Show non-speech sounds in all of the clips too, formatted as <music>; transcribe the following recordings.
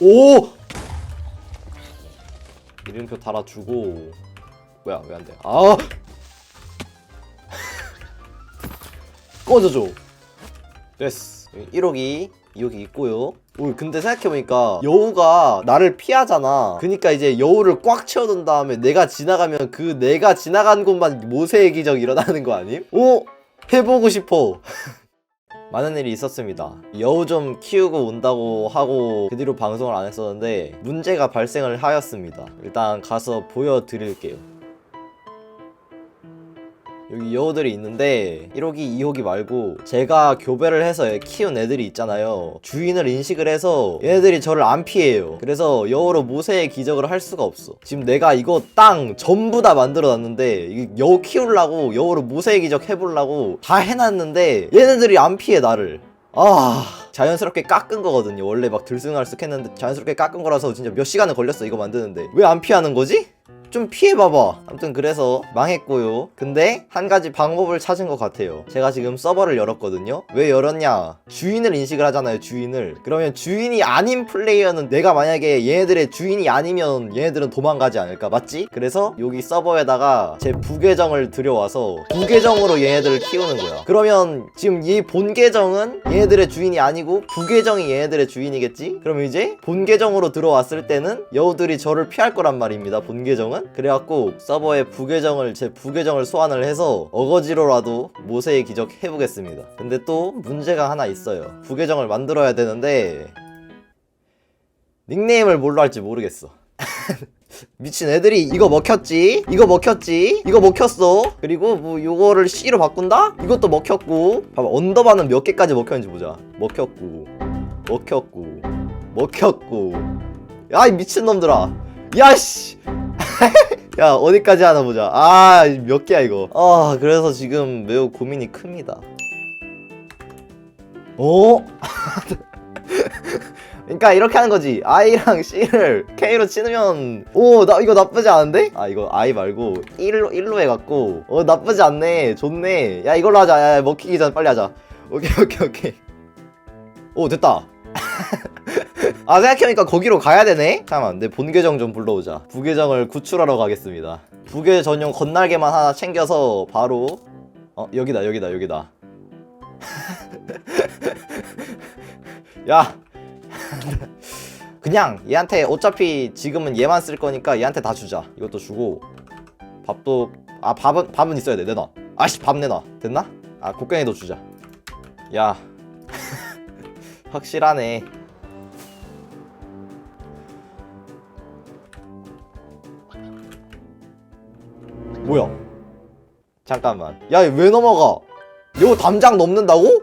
오! 이름표 달아주고. 뭐야 왜 안 돼? 아! <laughs> 꺼져줘. 됐어. 1호기 2호기 있고요. 오 근데 생각해보니까 여우가 나를 피하잖아. 그니까 이제 여우를 꽉 채워둔 다음에 내가 지나가면 그 내가 지나간 곳만 모세의 기적이 일어나는 거 아님? 오! 해보고 싶어 <laughs> 많은 일이 있었습니다. 여우 좀 키우고 온다고 하고 그 뒤로 방송을 안 했었는데 문제가 발생을 하였습니다. 일단 가서 보여드릴게요. 여기 여우들이 있는데 1호기, 2호기 말고 제가 교배를 해서 키운 애들이 있잖아요. 주인을 인식을 해서 얘네들이 저를 안 피해요. 그래서 여우로 모세의 기적을 할 수가 없어. 지금 내가 이거 땅 전부 다 만들어 놨는데 이 여우 키우려고 여우로 모세의 기적 해보려고 다 해놨는데 얘네들이 안 피해 나를. 아 자연스럽게 깎은 거거든요 원래 막 들쑥날쑥 했는데 자연스럽게 깎은 거라서 진짜 몇 시간을 걸렸어 이거 만드는데 왜 안 피하는 거지? 좀 피해봐봐. 아무튼 그래서 망했고요. 근데 한 가지 방법을 찾은 것 같아요. 제가 지금 서버를 열었거든요. 왜 열었냐? 주인을 인식을 하잖아요 주인을. 그러면 주인이 아닌 플레이어는 내가 만약에 얘네들의 주인이 아니면 얘네들은 도망가지 않을까 맞지? 그래서 여기 서버에다가 제 부계정을 들여와서 부계정으로 얘네들을 키우는 거야. 그러면 지금 이 본계정은 얘네들의 주인이 아니고 부계정이 얘네들의 주인이겠지? 그럼 이제 본계정으로 들어왔을 때는 여우들이 저를 피할 거란 말입니다 본계정은 그래갖고 서버에 부계정을 제 부계정을 소환을 해서 어거지로라도 모세의 기적 해보겠습니다. 근데 또 문제가 하나 있어요. 부계정을 만들어야 되는데 닉네임을 뭘로 할지 모르겠어. <laughs> 미친 애들이 이거 먹혔지? 이거 먹혔지? 이거 먹혔어? 그리고 뭐 요거를 C로 바꾼다? 이것도 먹혔고. 봐봐 언더바는 몇 개까지 먹혔는지 보자. 먹혔고 먹혔고 먹혔고. 야이 미친놈들아. 야씨 <laughs> 야 어디까지 하나 보자. 아 몇 개야 이거? 아 그래서 지금 매우 고민이 큽니다. 어? <laughs> 그러니까 이렇게 하는 거지. I랑 C를 K로 치면 오 나 이거 나쁘지 않은데? 아 이거 I 말고 1로 1로 해갖고 어 나쁘지 않네. 좋네. 야 이걸로 하자. 야, 야, 먹히기 전 빨리 하자. 오케이 오케이 오케이. 오 됐다 <laughs> 아 생각해보니까 거기로 가야 되네? 잠깐만 내 본계정 좀 불러오자. 부계정을 구출하러 가겠습니다. 부계 전용 건날개만 하나 챙겨서 바로 어 여기다 여기다 여기다. <laughs> 야! <laughs> 그냥 얘한테 어차피 지금은 얘만 쓸 거니까 얘한테 다 주자. 이것도 주고. 밥도 아 밥은 밥은 있어야 돼. 내놔. 아씨 밥 내놔. 됐나? 아 곡괭이도 주자. 야. <laughs> 확실하네 뭐야? 잠깐만. 야 왜 넘어가? 여우 담장 넘는다고?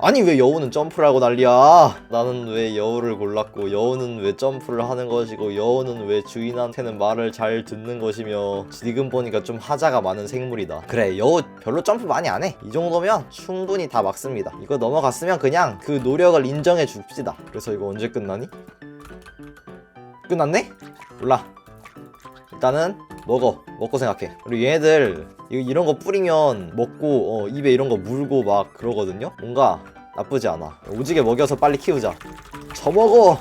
아니 왜 여우는 점프를 하고 난리야? 나는 왜 여우를 골랐고 여우는 왜 점프를 하는 것이고 여우는 왜 주인한테는 말을 잘 듣는 것이며 지금 보니까 좀 하자가 많은 생물이다. 그래 여우 별로 점프 많이 안 해. 이 정도면 충분히 다 막습니다. 이거 넘어갔으면 그냥 그 노력을 인정해 줍시다. 그래서 이거 언제 끝나니? 끝났네? 몰라. 일단은 먹어. 먹고 생각해. 그리고 얘네들 이- 이런 거 뿌리면 먹고 어, 입에 이런 거 물고 막 그러거든요? 뭔가 나쁘지 않아. 오지게 먹여서 빨리 키우자. 처먹어!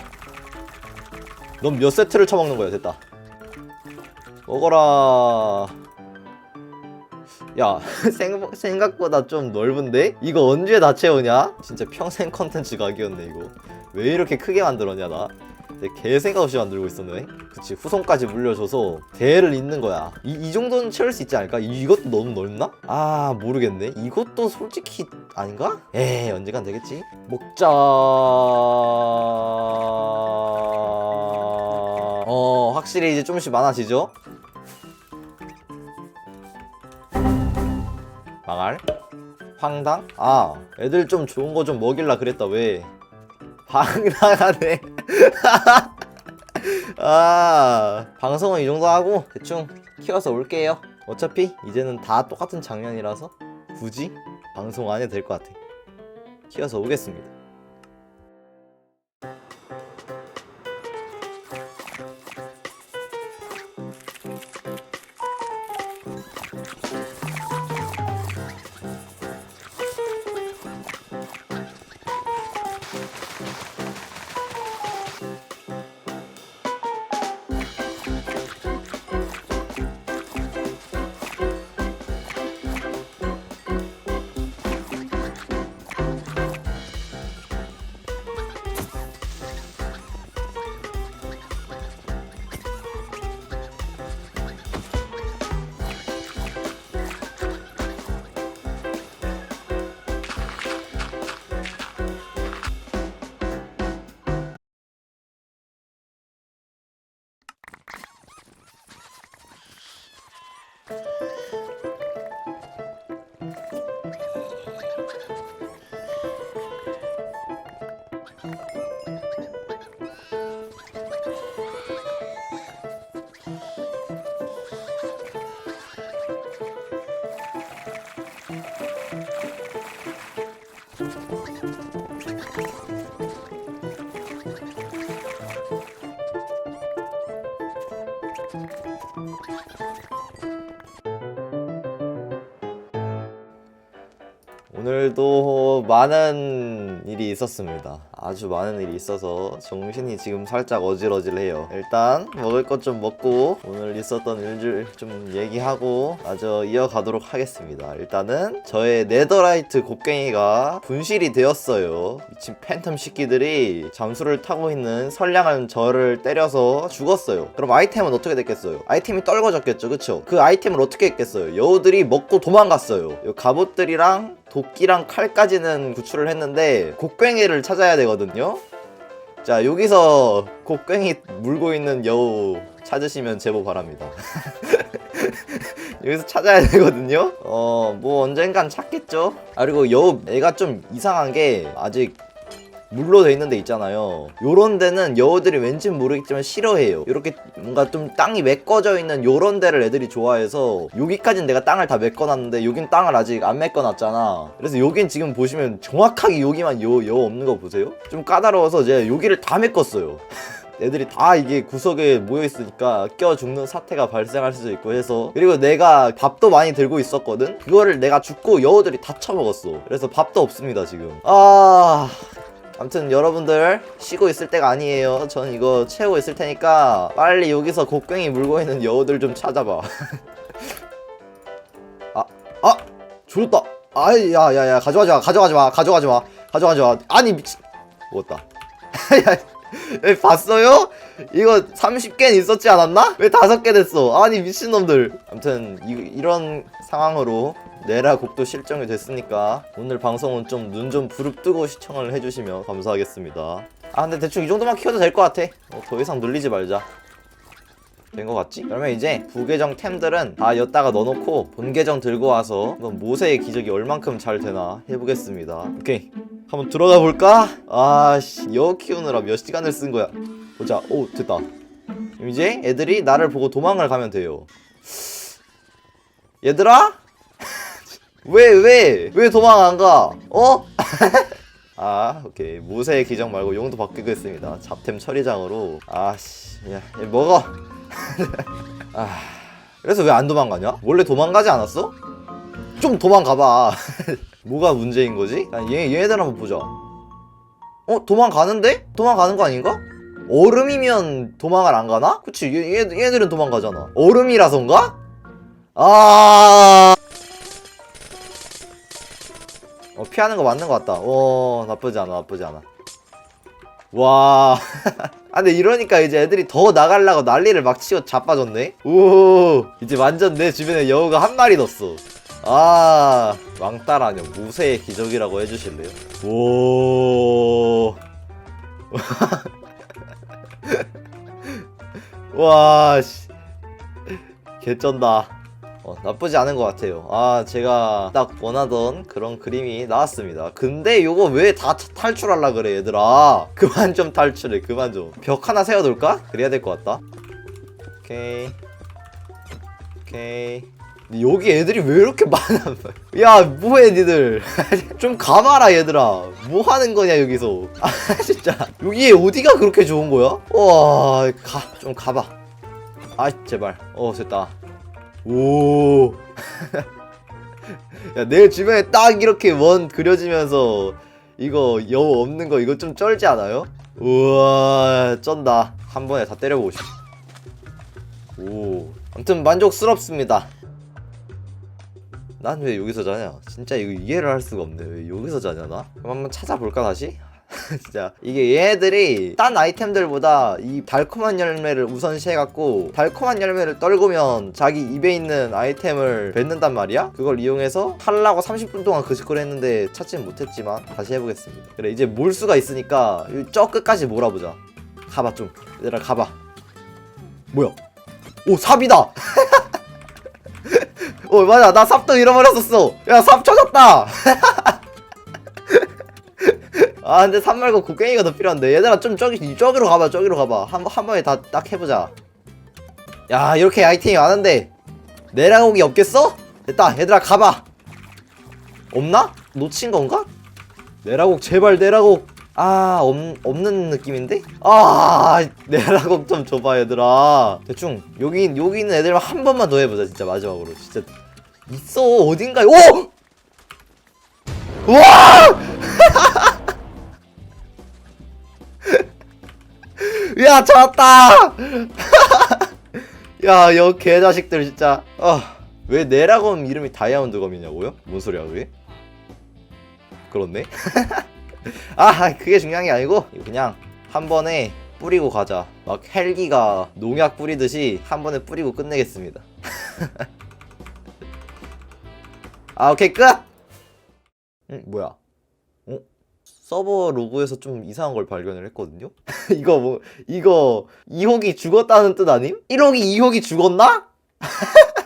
넌 몇 세트를 처먹는 거야 됐다. 먹어라. 야 <laughs> 생, 생각보다 좀 넓은데? 이거 언제 다 채우냐? 진짜 평생 컨텐츠 각이었네 이거. 왜 이렇게 크게 만들었냐 나 개 생각 없이 만들고 있었네 그치 후손까지 물려줘서 대를 잇는 거야 이, 이 정도는 채울 수 있지 않을까? 이, 이것도 너무 넓나? 아 모르겠네 이것도 솔직히 아닌가? 에이 언젠간 되겠지 먹자 어 확실히 이제 조금씩 많아지죠? 망할 황당? 아 애들 좀 좋은 거 좀 먹일라 그랬다 왜 <laughs> 황당하네 <laughs> 아 방송은 이 정도 하고 대충 키워서 올게요. 어차피 이제는 다 똑같은 장면이라서 굳이 방송 안 해도 될 것 같아. 키워서 오겠습니다 오늘도 많은 일이 있었습니다. 아주 많은 일이 있어서 정신이 지금 살짝 어질어질해요. 일단 먹을 것 좀 먹고 오늘 있었던 일들 좀 얘기하고 마저 이어가도록 하겠습니다. 일단은 저의 네더라이트 곡괭이가 분실이 되었어요. 미친 팬텀 새끼들이 잠수를 타고 있는 선량한 저를 때려서 죽었어요. 그럼 아이템은 어떻게 됐겠어요? 아이템이 떨궈졌겠죠, 그쵸? 그 아이템을 어떻게 했겠어요? 여우들이 먹고 도망갔어요. 요 갑옷들이랑 도끼랑 칼까지는 구출을 했는데 곡괭이를 찾아야 되거든요. 자 여기서 곡괭이 물고 있는 여우 찾으시면 제보 바랍니다. <laughs> 여기서 찾아야 되거든요. 어 뭐 언젠간 찾겠죠. 아 그리고 여우 애가 좀 이상한 게 아직 물로 돼 있는 데 있잖아요. 요런 데는 여우들이 왠지 모르겠지만 싫어해요. 이렇게 뭔가 좀 땅이 메꿔져 있는 요런 데를 애들이 좋아해서 여기까진 내가 땅을 다 메꿔놨는데 여긴 땅을 아직 안 메꿔놨잖아. 그래서 여긴 지금 보시면 정확하게 여기만 여, 여우 없는 거 보세요. 좀 까다로워서 이제 여기를 다 메꿨어요. <laughs> 애들이 다 이게 구석에 모여 있으니까 껴 죽는 사태가 발생할 수도 있고 해서 그리고 내가 밥도 많이 들고 있었거든 그거를 내가 죽고 여우들이 다 처먹었어 그래서 밥도 없습니다 지금 아 아무튼 여러분들 쉬고 있을 때가 아니에요 전 이거 채우고 있을 테니까 빨리 여기서 곡괭이 물고 있는 여우들 좀 찾아봐 <laughs> 아, 아! 죽었다 아이 야야야 가져가지 마 가져가지 마 가져가지 마 가져가지 마 아니 미친 먹었다 야 에, 봤어요? 이거 30개는 있었지 않았나? 왜 다섯 개 됐어? 아니 미친놈들 아무튼 이, 이런 상황으로 내라 곡도 실정이 됐으니까 오늘 방송은 좀눈좀 부릅뜨고 시청을 해주시면 감사하겠습니다. 아 근데 대충 이 정도만 키워도 될 것 같아. 어, 더 이상 늘리지 말자. 된 것 같지? 그러면 이제 부계정 템들은 다 엿다가 넣어놓고 본 계정 들고 와서 모세의 기적이 얼만큼 잘 되나 해보겠습니다. 오케이. 한번 들어가 볼까? 아씨 여우 키우느라 몇 시간을 쓴 거야? 보자. 오 됐다. 이제 애들이 나를 보고 도망을 가면 돼요. 얘들아? 왜 왜? 왜 도망 안 가? 어? <laughs> 아 오케이 모세의 기적 말고 용도 바뀌겠습니다 잡템 처리장으로 아씨 야, 야 먹어 <laughs> 아 그래서 왜 안 도망가냐? 원래 도망가지 않았어? 좀 도망가봐 <laughs> 뭐가 문제인 거지? 아, 얘, 얘네들 한번 보자 어? 도망가는데? 도망가는 거 아닌가? 얼음이면 도망을 안 가나? 그치 얘, 얘, 얘네들은 도망가잖아 얼음이라서인가? 아 어, 피하는 거 맞는 거 같다. 어, 나쁘지 않아, 나쁘지 않아. 와. <laughs> 아, 근데 이러니까 이제 애들이 더 나가려고 난리를 막 치고 자빠졌네? 오, 이제 완전 내 주변에 여우가 한 마리 넣었어. 아, 왕따 아니요. 무쇠의 기적이라고 해주실래요? 오. <laughs> 와, 씨. 개쩐다. 어, 나쁘지 않은 것 같아요. 아, 제가 딱 원하던 그런 그림이 나왔습니다. 근데 요거 왜 다 탈출하려 그래, 얘들아? <laughs> 그만 좀 탈출해, 그만 좀. 벽 하나 세워둘까? 그래야 될 것 같다. 오케이. 오케이. 여기 애들이 왜 이렇게 많아? <laughs> 야, 뭐해, 니들. <laughs> 좀 가봐라, 얘들아. 뭐 하는 거냐, 여기서. 아, 진짜. 여기 어디가 그렇게 좋은 거야? 와, 가, 좀 가봐. 아, 제발. 어, 됐다. 오. <laughs> 야, 내 주변에 딱 이렇게 원 그려지면서 이거 여우 없는 거 이거 좀 쩔지 않아요? 우와, 쩐다. 한 번에 다 때려보고 싶어. 오. 아무튼 만족스럽습니다. 난 왜 여기서 자냐? 진짜 이거 이해를 할 수가 없네. 왜 여기서 자냐, 나? 그럼 한번 찾아볼까, 다시? <laughs> 진짜. 이게 얘네들이 딴 아이템들보다 이 달콤한 열매를 우선시해갖고 달콤한 열매를 떨구면 자기 입에 있는 아이템을 뱉는단 말이야? 그걸 이용해서 하려고 30분 동안 그 짓거리 했는데 찾지는 못했지만 다시 해보겠습니다. 그래 이제 몰 수가 있으니까 이저 끝까지 몰아보자. 가봐 좀. 얘들아 가봐. 뭐야? 오 삽이다! <laughs> 어 맞아. 나 삽도 잃어버렸었어. 야 삽 찾았다 <laughs> 아 근데 산 말고 곡괭이가 더 필요한데 얘들아 좀 저기 저기로 가봐 저기로 가봐 한, 한 번에 다 딱 해보자 야 이렇게 아이템이 많은데 내라곡이 없겠어? 됐다 얘들아 가봐 없나? 놓친 건가? 내라곡 제발 내라곡 아 없, 없는 느낌인데? 아 내라곡 좀 줘봐 얘들아 대충 여기 여기 있는 애들만 한 번만 더 해보자 진짜 마지막으로 진짜 있어 어딘가에 오! 와! <laughs> 야 잡았다! <laughs> 야, 여 개자식들 진짜. 아, 왜 내라검 이름이 다이아몬드 검이냐고요? 뭔 소리야 그게? 그렇네. <laughs> 아, 그게 중요한 게 아니고 그냥 한 번에 뿌리고 가자. 막 헬기가 농약 뿌리듯이 한 번에 뿌리고 끝내겠습니다. <laughs> 아, 오케이 끝. 응, 뭐야? 어? 서버 로고에서 좀 이상한 걸 발견을 했거든요. <laughs> 이거 뭐 이거 2호기 죽었다는 뜻 아님? 1호기 2호기 죽었나? <laughs>